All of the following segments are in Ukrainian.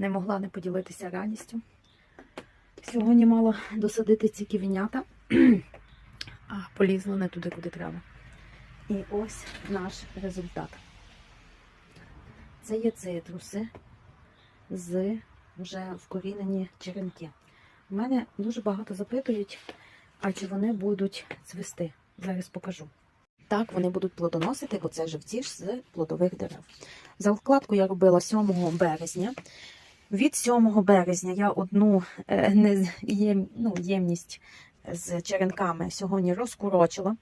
не могла не поділитися радістю. Сьогодні мала досадити ці ківінята, а полізла не туди, куди треба. І ось наш результат. Це є цитруси з вже вкорінені черенки. У мене дуже багато запитують, а чи вони будуть цвісти. Зараз покажу. Так, вони будуть плодоносити, бо це живці ж з плодових дерев. За вкладку я робила 7 березня. Від 7 березня я одну е, не, з- ну, ємність з черенками сьогодні розкурочила.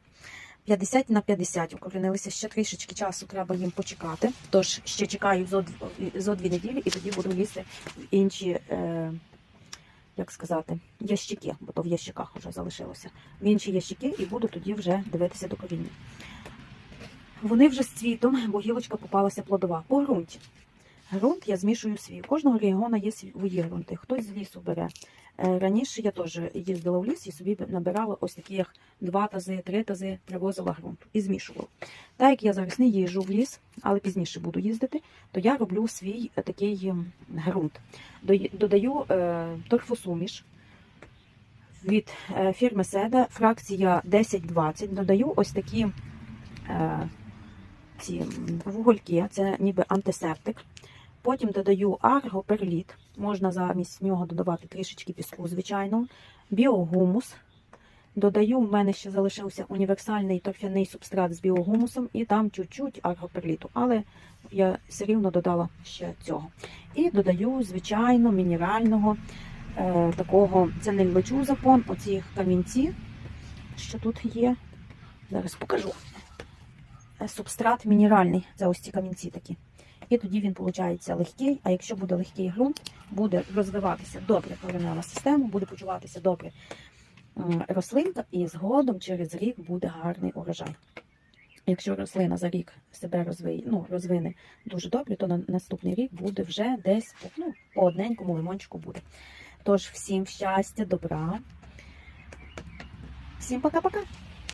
50 на 50 укорінилися ще трішечки часу, треба їм почекати. Тож ще чекаю зо, зо дві неділі і тоді буду лізти в інші, е, як сказати, ящики, бо то в ящиках вже залишилося. В інші ящики і буду тоді вже дивитися до коріння. Вони вже з цвітом, бо гілочка попалася плодова. По ґрунті. Ґрунт я змішую свій. У кожного регіону є свої ґрунти. Хтось з лісу бере. Е, Раніше я теж їздила в ліс і собі набирала ось такі як два тази, три тази, привозила ґрунт і змішувала. Так як я зараз не їжджу в ліс, але пізніше буду їздити, то я роблю свій такий ґрунт. Додаю е, торфосуміш від е, фірми Седа, фракція 10-20. Додаю ось такі ці вугольки, це ніби антисептик. Потім додаю аргоперліт. Можна замість нього додавати трішечки піску, звичайно, біогумус. Додаю, в мене ще залишився універсальний торфяний субстрат з біогумусом, і там чуть-чуть аргоперліту, але я все рівно додала ще цього. І додаю, звичайно, мінерального е, такого, це не лечузапон, оці камінці, що тут є. Зараз покажу. Е, Субстрат мінеральний, це ось ці камінці такі. І тоді він виходить легкий. А якщо буде легкий ґрунт, буде розвиватися добре коренева система, буде почуватися добре рослинка, і згодом через рік буде гарний урожай. Якщо рослина за рік себе розвиє, ну, розвине дуже добре, то на наступний рік буде вже десь ну, по одненькому лимончику буде. Тож всім щастя, добра. Всім пока-пока.